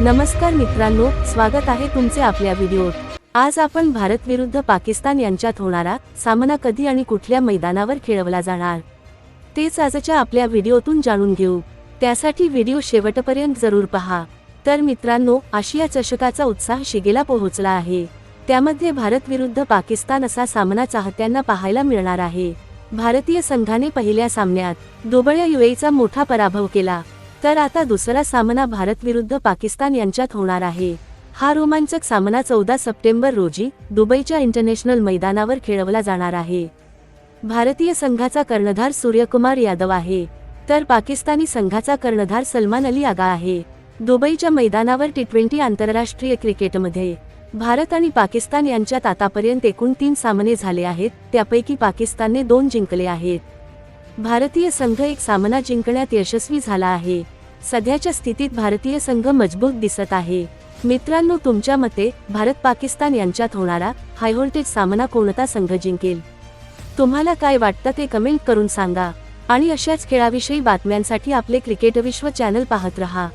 नमस्कार मित्रांनो स्वागत आहे तुमचे आपल्या व्हिडिओत. आज आपण भारत विरुद्ध पाकिस्तान यांच्यात होणारा सामना कधी आणि कुठल्या मैदानावर खेळवला जाणार? तेच आजच्या आपल्या व्हिडिओतून जाणून घेऊ. त्यासाठी व्हिडिओ शेवटपर्यंत जरूर पहा. तर मित्रांनो आशिया चषकाचा उत्साह शिगेला पोहोचला आहे. त्यामध्ये भारत विरुद्ध पाकिस्तान असा सामना चाहत्यांना पाहायला मिळणार आहे. भारतीय संघाने पहिल्या सामन्यात दुबळ्या युएचा मोठा पराभव केला. तर आता दुसरा सामना भारत विरुद्ध पाकिस्तान यांच्यात होणार आहे. हा रोमांचक सामना चौदा सप्टेंबर रोजी दुबईच्या इंटरनॅशनल मैदानावर खेळवला जाणार आहे. भारतीय संघाचा कर्णधार सूर्यकुमार यादव आहे. तर पाकिस्तानी संघाचा कर्णधार सलमान अली आगा आहे. दुबईच्या मैदानावर टी ट्वेंटी आंतरराष्ट्रीय क्रिकेटमध्ये भारत आणि पाकिस्तान यांच्यात आतापर्यंत एकूण तीन सामने झाले आहेत त्यापैकी पाकिस्तानने दोन जिंकले आहेत. भारतीय संघ एक सामना जिंकण्यात यशस्वी झाला आहे. सध्याच्या स्थितीत भारतीय संघ मजबूत दिसत आहे. मित्रांनो तुमच्या मते भारत पाकिस्तान यांच्यात होणारा हायव्होल्टेज सामना कोणता संघ जिंकेल? तुम्हाला काय वाटतं ते कमेंट करून सांगा. आणि अशाच खेळाविषयी बातम्यांसाठी आपले क्रिकेट विश्व चॅनल पाहत रहा.